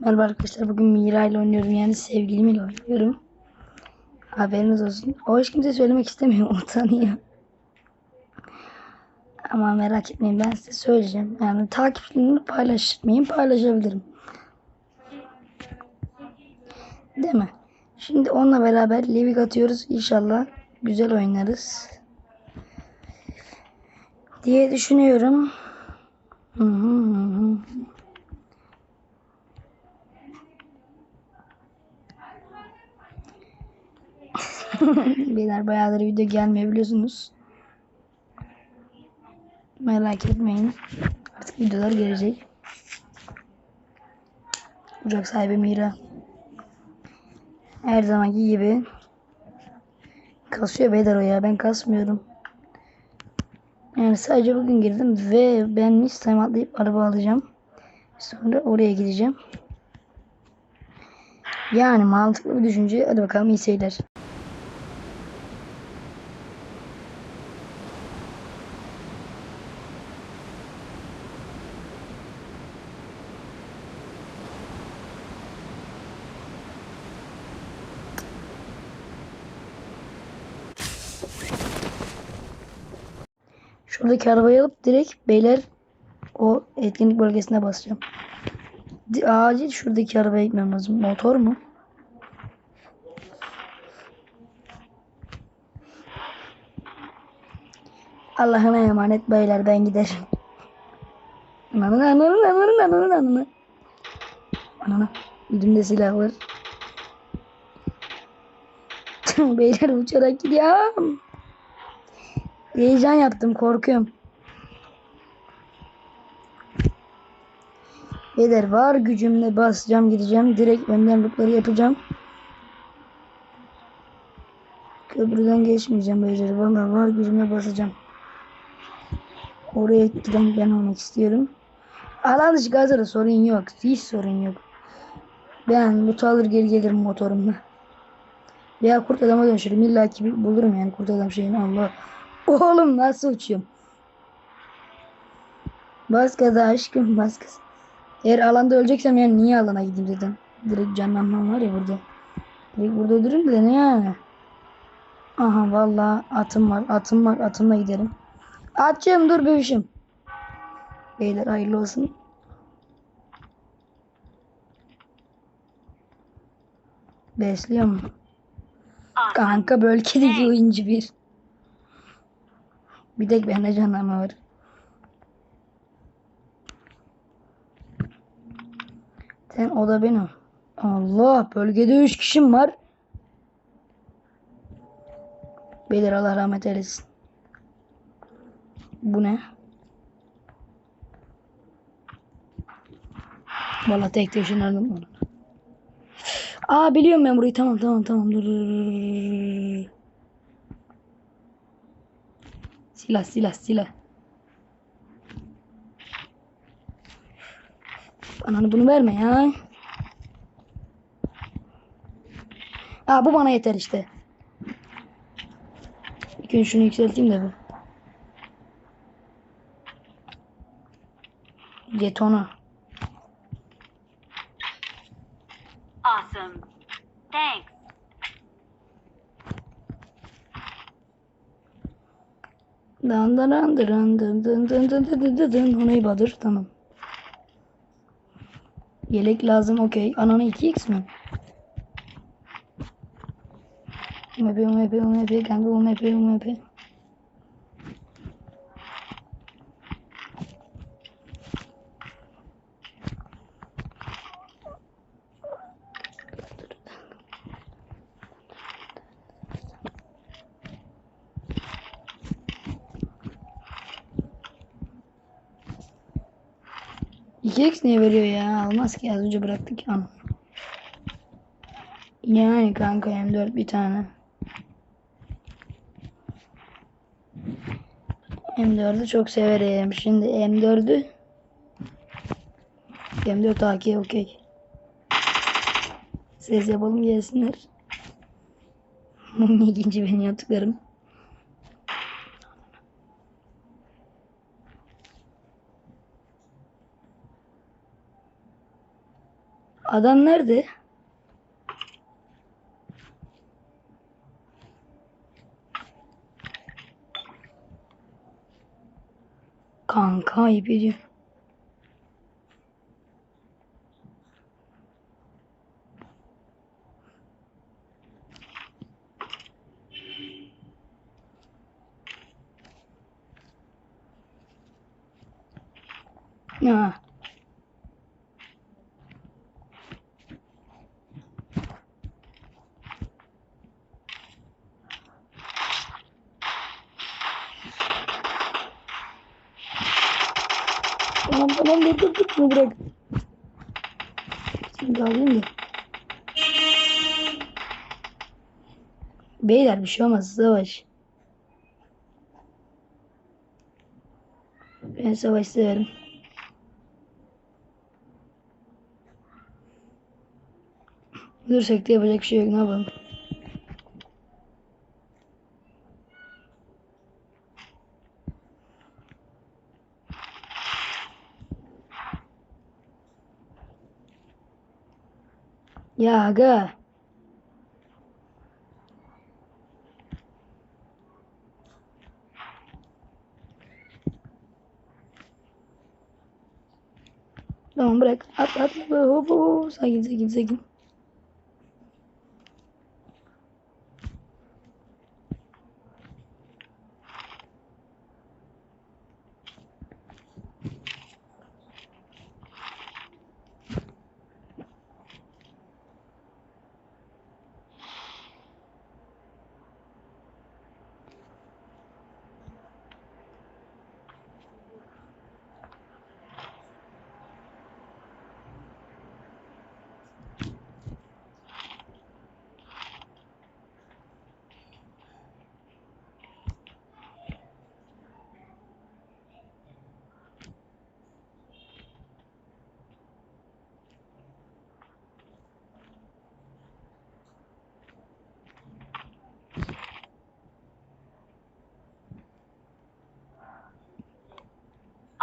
Merhaba arkadaşlar bugün Mira ile oynuyorum yani sevgilimle oynuyorum. Haberiniz olsun. O hiç kimse söylemek istemiyor utanıyor. Ama merak etmeyin ben size söyleyeceğim. Yani takipçilerini paylaşmayayım paylaşabilirim. Değil mi? Şimdi onunla beraber Livik atıyoruz. İnşallah güzel oynarız. Diye düşünüyorum. Hı hı hı Beyler bayağıdır video gelmiyor biliyorsunuz. Merak etmeyin. Artık videolar gelecek. Uçak sahibi Mira. Her zamanki gibi. Kasıyor beyler o ya. Ben kasmıyorum. Yani sadece bugün girdim ve ben hiç time atlayıp araba alacağım. Sonra oraya gideceğim. Yani mantıklı bir düşünce. Hadi bakalım iyi seyirler. Şuradaki arabayı alıp direkt beyler o etkinlik bölgesine basacağım. Acil şuradaki arabaya gitmem lazım. Motor mu? Allah'ına emanet beyler ben giderim. Ananı ananı ananı ananı ananı. Ananı. Elimde silah var. beyler uçarak gidiyorum. Heyecan yaptım korkuyorum. Beyler var gücümle basacağım gideceğim. Direkt önden loopları yapacağım. Köprüden geçmeyeceğim beyler. Valla var gücümle basacağım. Oraya giden ben olmak istiyorum. Alan dışı sorun yok. Hiç sorun yok. Ben loot alır geri gelirim motorumla. Ya kurt adama dönüşürüm. İlla ki bulurum yani kurt adam şeyini. Allah. Oğlum nasıl uçuyorum? Bas gaza aşkım bas. Eğer alanda öleceksem yani niye alana gideyim zaten? Direkt canlanmam var ya burada. Direkt burada öldürürüm de ne yani? Aha vallahi atım var atım var atımla giderim. Atçım dur bebişim. Beyler hayırlı olsun. Besliyorum. Kanka bölgedeki oyuncu bir. Bir tek bende canlanma var. Sen o da benim. Allah bölgede 3 kişim var. Beyler Allah rahmet eylesin. Bu ne? Valla tek şunlardan onu. Aa biliyorum ben burayı tamam tamam tamam dur dur dur. Silah silah silah. Ananı bunu verme ya. Aa bu bana yeter işte. İlk önce şunu yükselteyim de bu. Jetonu. Awesome. Thanks. Dan dan dan dan dan dan dan dan dan dan Onayı badır tamam. Yelek lazım okey. Ananı 2x mi? UMP UMP UMP kanka UMP UMP. İki x niye veriyor ya? Almaz ki az önce bıraktık ya. Yani kanka M4 bir tane. M4'ü çok severim. Şimdi M4'ü M4 AK okey. Ses yapalım gelsinler. İkinci benim yaptıklarım. Adam nerede? Kanka ayıp ediyor. Tamam dur dur dur bırak. Şimdi alayım da. Beyler bir şey olmaz savaş. Ben savaş severim. Ölürsek de yapacak bir şey yok ne yapalım. Ya aga. Tamam bırak. At at. Hop hop. Sakin sakin.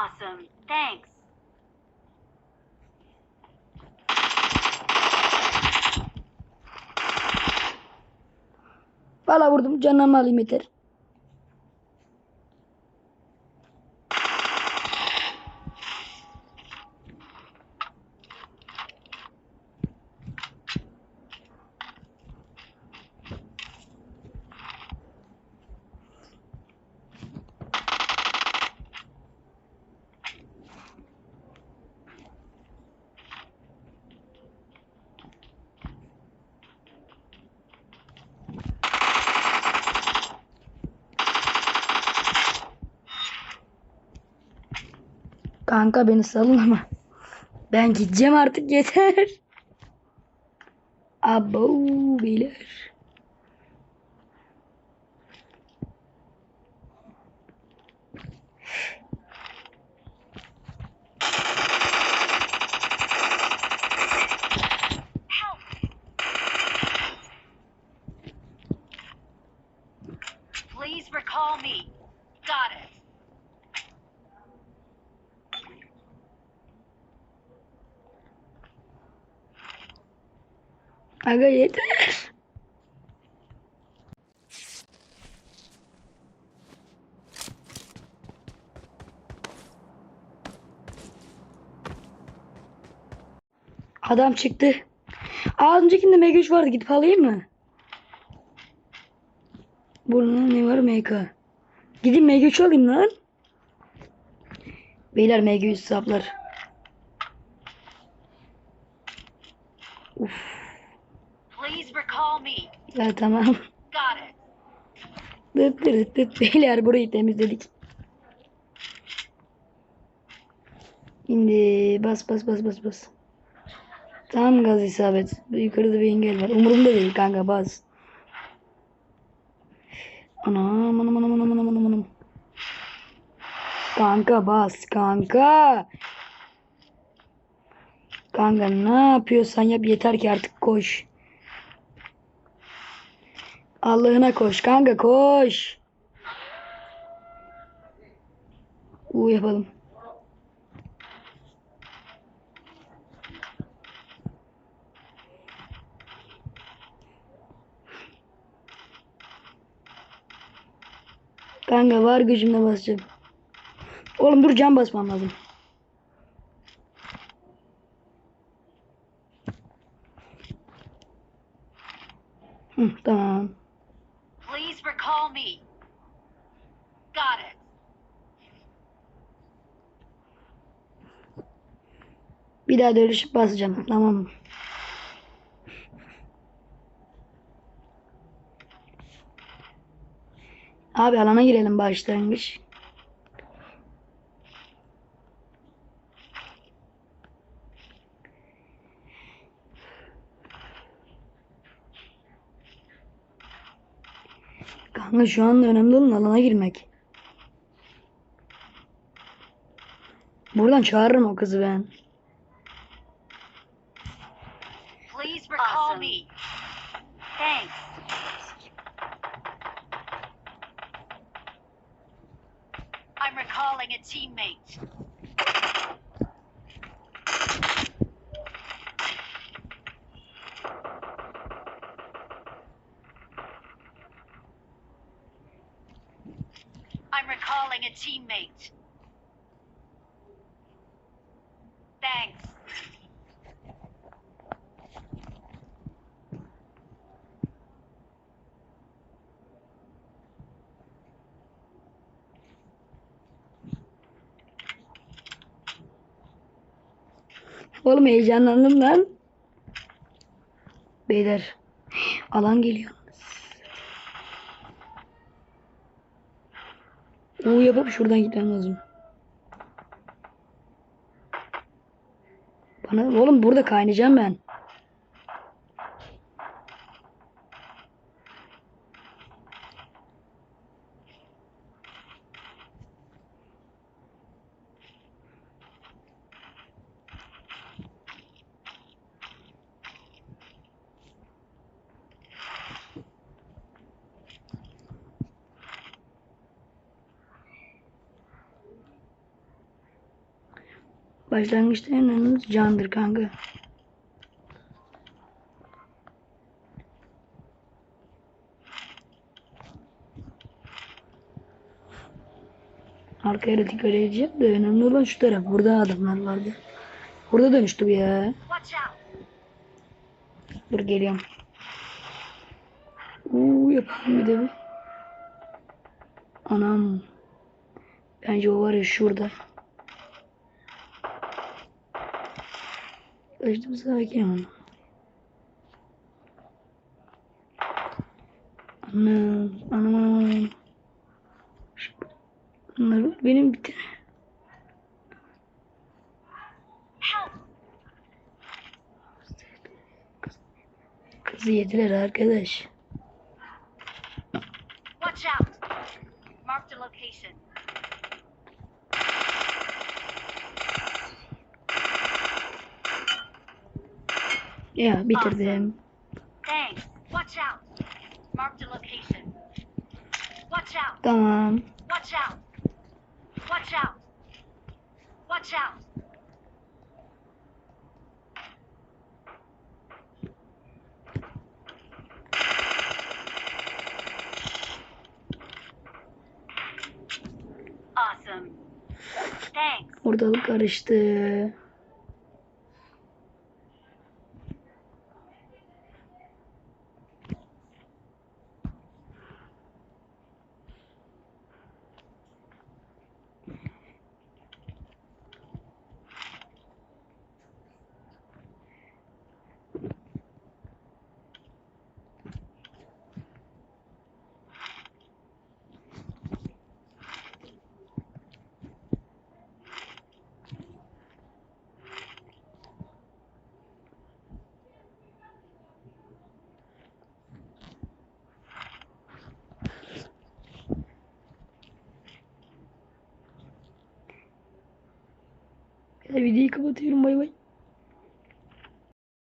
Awesome. Thanks. Valla vurdum. Canımı alayım yeter. Kanka beni salın ama. Ben gideceğim artık yeter. Abo beyler. Please recall me. Got it. Aga yeter. Adam çıktı. Aa öncekinde MG3 vardı gidip alayım mı? Burada ne var MK? Gidin MG3 alayım lan. Beyler MG3 saplar. Uf. Ya tamam. Got it. Dıt dıt dıt. Beyler burayı temizledik. Şimdi bas bas bas bas bas. Tam gaz isabet. Yukarıda bir engel var. Umurumda değil kanka bas. Anam anam anam anam anam anam. Kanka bas kanka. Kanka ne yapıyorsan yap yeter ki artık koş. Allah'ına koş kanka koş. U yapalım. Kanka var gücümle basacağım. Oğlum dur cam basmam lazım. Hı, tamam. Me. Got it. Bir daha dönüşüp basacağım. Tamam mı? Abi alana girelim başlangıç. Kanka şu anda önemli olan alana girmek. Buradan çağırırım o kızı ben. Please recall me. Thanks. I'm recalling a teammate. I'm recalling a teammate. Thanks. Oğlum heyecanlandım lan. Beyler. Alan geliyor. U yapıp şuradan gitmem lazım. Bana oğlum burada kaynayacağım ben. Başlangıçta en önemlisi candır kanka. Arkaya da dikkat edeceğim de önemli olan şu taraf. Burada adamlar vardı. Burada dönüştü ya. Dur geliyorum. Uuu yapalım bir de bir. Anam. Bence o var ya şurada. Kaçtım sakin ama. Anam. Anam Bunlar benim bir tane. Kızı yediler arkadaş. Watch out. Marked a location. Ya bitirdim. Thanks. Watch out. Marked a location. Watch out. Tamam. Watch out. Watch out. Watch out. Awesome. Thanks. Ortalık karıştı. Videoyu kapatıyorum bay bay.